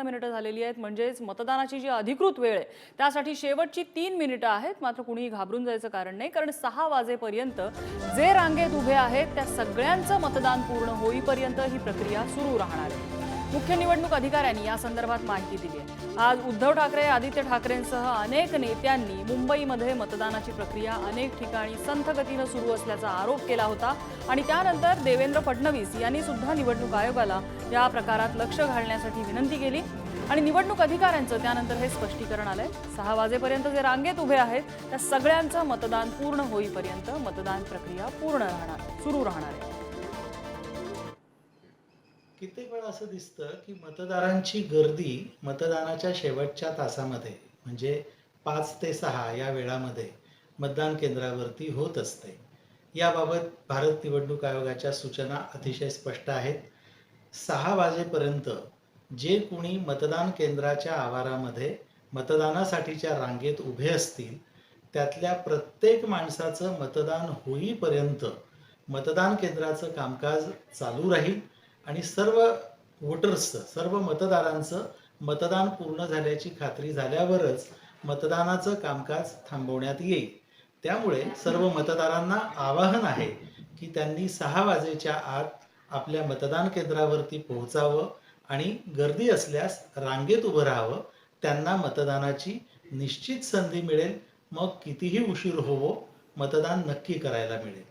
पंचावन्न मिनिटं झालेली आहेत. म्हणजेच मतदानाची जी अधिकृत वेळ आहे त्यासाठी शेवटची तीन मिनिटं आहेत. मात्र कुणीही घाबरून जायचं कारण नाही कारण सहा वाजेपर्यंत जे रांगेत उभे आहेत त्या सगळ्यांचं मतदान पूर्ण होईपर्यंत ही प्रक्रिया सुरू राहणार आहे. मुख्य निवडणूक अधिकाऱ्यांनी या संदर्भात माहिती दिली आहे. आज उद्धव ठाकरे आदित्य ठाकरेंसह अनेक नेत्यांनी मुंबईमध्ये मतदानाची प्रक्रिया अनेक ठिकाणी संथ गतीनं सुरू असल्याचा आरोप केला होता आणि त्यानंतर देवेंद्र फडणवीस यांनी सुद्धा निवडणूक आयोगाला या प्रकारात लक्ष घालण्यासाठी विनंती केली. आणि निवडणूक अधिकाऱ्यांचं त्यानंतर हे स्पष्टीकरण आलंय. सहा वाजेपर्यंत जे रांगेत उभे आहेत त्या सगळ्यांचं मतदान पूर्ण होईपर्यंत मतदान प्रक्रिया पूर्ण राहणार सुरू राहणार आहे. कित्येक वेळा असं दिसतं की मतदारांची गर्दी मतदानाच्या शेवटच्या तासामध्ये म्हणजे पाच ते सहा या वेळामध्ये मतदान केंद्रावरती होत असते. याबाबत भारत निवडणूक आयोगाच्या सूचना अतिशय स्पष्ट आहेत. सहा वाजेपर्यंत जे कोणी मतदान केंद्राच्या आवारामध्ये मतदानासाठीच्या रांगेत उभे असतील त्यातल्या प्रत्येक माणसाचं मतदान होईपर्यंत मतदान केंद्राचं कामकाज चालू राहील. आणि सर्व वोटर्सचं सर्व मतदारांचं मतदान पूर्ण झाल्याची खात्री झाल्यावरच मतदानाचं कामकाज थांबवण्यात येईल. त्यामुळे सर्व मतदारांना आवाहन आहे की त्यांनी सहा वाजेच्या आत आपल्या मतदान केंद्रावरती पोहोचावं आणि गर्दी असल्यास रांगेत उभं राहावं त्यांना मतदानाची निश्चित संधी मिळेल. मग कितीही उशीर होवो मतदान नक्की करायला मिळेल.